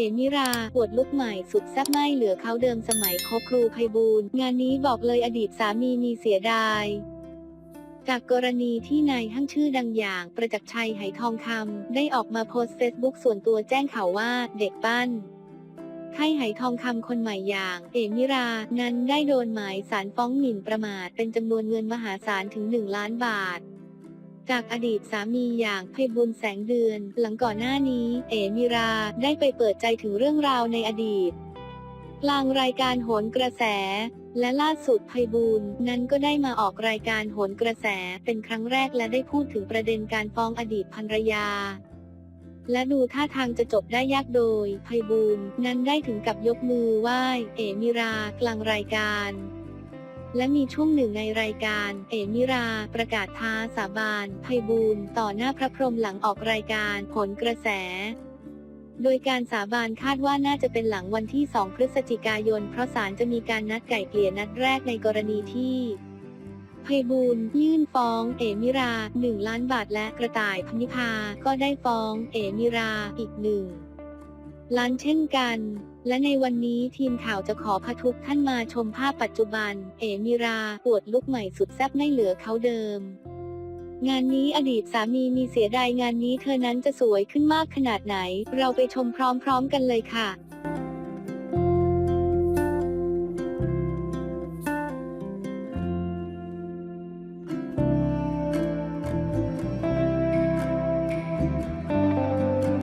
อมิราปวดลุกใหม่สุดแซ่บไม่เหลือเขาเดิมสมัยคบครูไพบูลงานนี้บอกเลยอดีตสามีมีเสียดายจากกรณีที่นายห้างชื่อดังอย่าง ประจักษ์ชัยไหทองคำได้ออกมาโพสต์เฟซบุ๊กส่วนตัวแจ้งข่าวว่าเด็กปั้นค่ายไหทองคำคนใหม่อย่าง เอมิรา นั้นได้โดนหมายสารฟ้องหมิ่นประมาทเป็นจำนวนเงินมหาศาลถึง 1 ล้านบาท จากอดีตสามีอย่างไพบุญแสงเดือน หลังก่อนหน้านี้ เอมิราได้ไปเปิดใจถึงเรื่องราวในอดีตกลางรายการโหนกระแส และล่าสุดไพบูลนั้นก็ได้มาออกรายการโหนกระแสเป็นครั้งแรกและได้พูดถึงประเด็นการฟ้องอดีตภรรยา และดูท่าทางจะจบได้ยากโดยไพบูลนั้นได้ถึงกับยกมือไหว้ เอมิรากลางรายการ และมีช่วงหนึ่งในรายการ เอมิรา ประกาศท้าสาบานไพบูลต่อหน้าพระพรหมหลังออกรายการผลกระแส โดยการสาบานคาดว่าน่าจะเป็นหลังวันที่ 2 พฤศจิกายน เพราะศาลจะมีการนัดไก่เกลี่ยนัดแรกในกรณีที่ไพบูลย์ยื่นฟ้อง เอมิรา 1 ล้านบาทและกระต่ายพนิพาก็ได้ฟ้อง เอมิราอีกหนึ่งล้านเช่นกัน และในวันนี้ทีมข่าวจะขอพาทุกท่านมาชมภาพปัจจุบัน เอมิราปวดลุกใหม่สุดแซ่บไม่เหลือเขาเดิม งานนี้อดีตสามีมีเสียดายงานนี้เธอนั้นจะสวยขึ้นมากขนาดไหน เราไปชมพร้อมๆกันเลยค่ะ